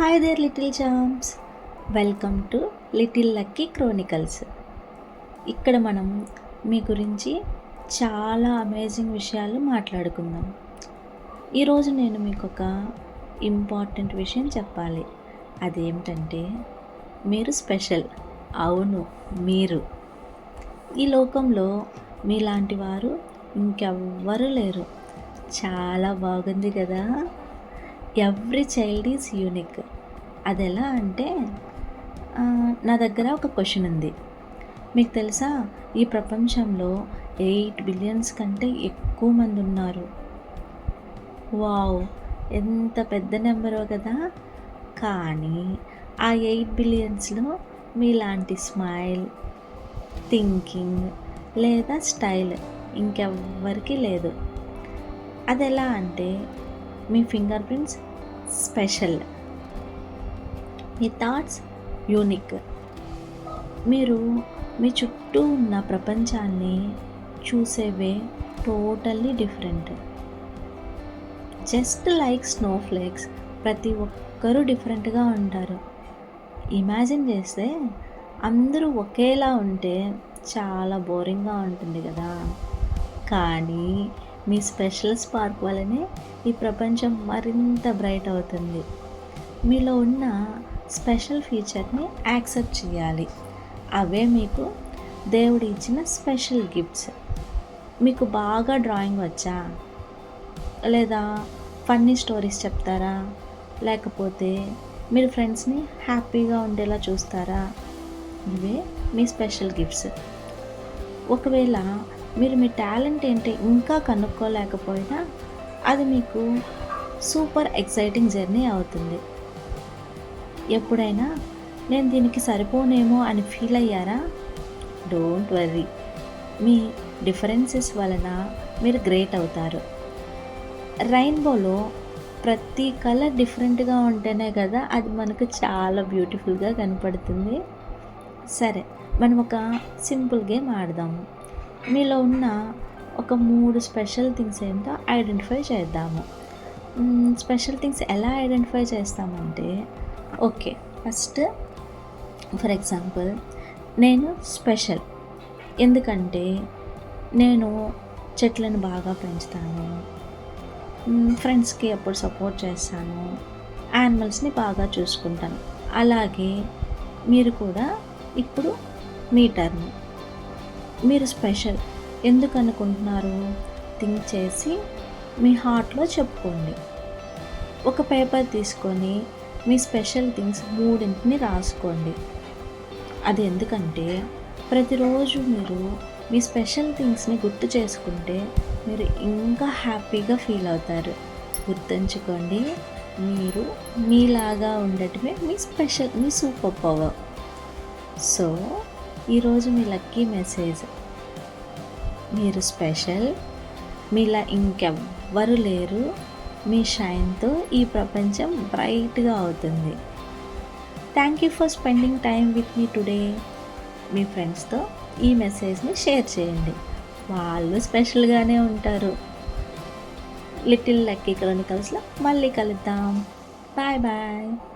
Hi there little jams welcome to little lucky chronicles ఇక్కడ మనం మీ గురించి చాలా అమేజింగ్ విషయాలు మాట్లాడుకుందాం. ఈరోజు నేను మీకు ఒక ఇంపార్టెంట్ విషయం చెప్పాలి. అదేమిటంటే మీరు స్పెషల్ అవును మీరు. ఈ లోకంలో మీలాంటి వారు ఇంకెవ్వరూ లేరు. చాలా బాగుంది కదా? ఎవ్రీ చైల్డ్ ఈజ్ యూనిక్ అది ఎలా అంటే నా దగ్గర ఒక క్వశ్చన్ ఉంది. మీకు తెలుసా? ఈ ప్రపంచంలో ఎయిట్ బిలియన్స్ కంటే ఎక్కువ మంది ఉన్నారు. వావ్ ఎంత పెద్ద నెంబరో కదా? కానీ ఆ ఎయిట్ బిలియన్స్లో మీలాంటి స్మైల్ థింకింగ్ లేదా స్టైల్ ఇంకెవ్వరికి లేదు. అది ఎలా అంటే మీ ఫింగర్ ప్రింట్స్ స్పెషల్. మీ థాట్స్ యూనిక్. మీరు మీ చుట్టూ ఉన్న ప్రపంచాన్ని చూసేవే totally different. Just like snowflakes ప్రతి ఒక్కరూ డిఫరెంట్గా ఉంటారు. ఇమాజిన్ చేస్తే అందరూ ఒకేలా ఉంటే చాలా బోరింగ్గా ఉంటుంది కదా. కానీ మీ స్పెషల్ స్పార్క్ వల్లనే ఈ ప్రపంచం మరింత బ్రైట్ అవుతుంది. మీలో ఉన్న స్పెషల్ ఫీచర్ని యాక్సెప్ట్ చేయాలి. అవే మీకు దేవుడు ఇచ్చిన స్పెషల్ గిఫ్ట్స్. మీకు బాగా డ్రాయింగ్ వచ్చా? లేదా ఫన్నీ స్టోరీస్ చెప్తారా? లేకపోతే మీరు ఫ్రెండ్స్ని హ్యాపీగా ఉండేలా చూస్తారా? ఇవే మీ స్పెషల్ గిఫ్ట్స్. ఒకవేళ మీరు మీ టాలెంట్ ఏంటి ఇంకా కనుక్కోలేకపోయినా అది మీకు సూపర్ ఎక్సైటింగ్ జర్నీ అవుతుంది. ఎప్పుడైనా నేను దీనికి సరిపోనేమో అని ఫీల్ అయ్యారా? డోంట్ వర్రీ మీ డిఫరెన్సెస్ వలన మీరు గ్రేట్ అవుతారు. రైన్బోలో ప్రతి కలర్ డిఫరెంట్గా ఉంటేనే కదా అది మనకు చాలా బ్యూటిఫుల్గా కనపడుతుంది. సరే మనం ఒక సింపుల్ గేమ్ ఆడదాము. మీలో ఉన్న ఒక మూడు స్పెషల్ థింగ్స్ ఏంటో ఐడెంటిఫై చేద్దాము. స్పెషల్ థింగ్స్ ఎలా ఐడెంటిఫై చేస్తామంటే ఓకే ఫస్ట్ ఫర్ ఎగ్జాంపుల్ నేను స్పెషల్. ఎందుకంటే నేను చెట్లను బాగా పెంచుతాను. ఫ్రెండ్స్కి ఎప్పుడు సపోర్ట్ చేస్తాను. యానిమల్స్ని బాగా చూసుకుంటాను. అలాగే మీరు కూడా ఇప్పుడు మీ టర్న్. మీరు స్పెషల్ ఎందుకు అనుకుంటున్నారు? థింక్ చేసి మీ హార్ట్లో చెప్పుకోండి. ఒక పేపర్ తీసుకొని మీ స్పెషల్ థింగ్స్ మూడింటిని రాసుకోండి. అది ఎందుకంటే ప్రతిరోజు మీరు మీ స్పెషల్ థింగ్స్ని గుర్తు చేసుకుంటే మీరు ఇంకా హ్యాపీగా ఫీల్ అవుతారు. గుర్తుంచుకోండి మీరు మీలాగా ఉండటమే మీ స్పెషల్ మీ సూపర్ పవర్. సో ఈరోజు మీ లక్కీ మెసేజ్. మీరు స్పెషల్. మీలా ఇంకెవ్వరు లేరు. మీ షైన్తో ఈ ప్రపంచం బ్రైట్గా అవుతుంది. Thank you for spending time with me today. మీ ఫ్రెండ్స్తో ఈ మెసేజ్ని షేర్ చేయండి. వాళ్ళు స్పెషల్గానే ఉంటారు. లిటిల్ లక్కీ క్రానికల్స్లో మళ్ళీ కలుద్దాం. Bye bye.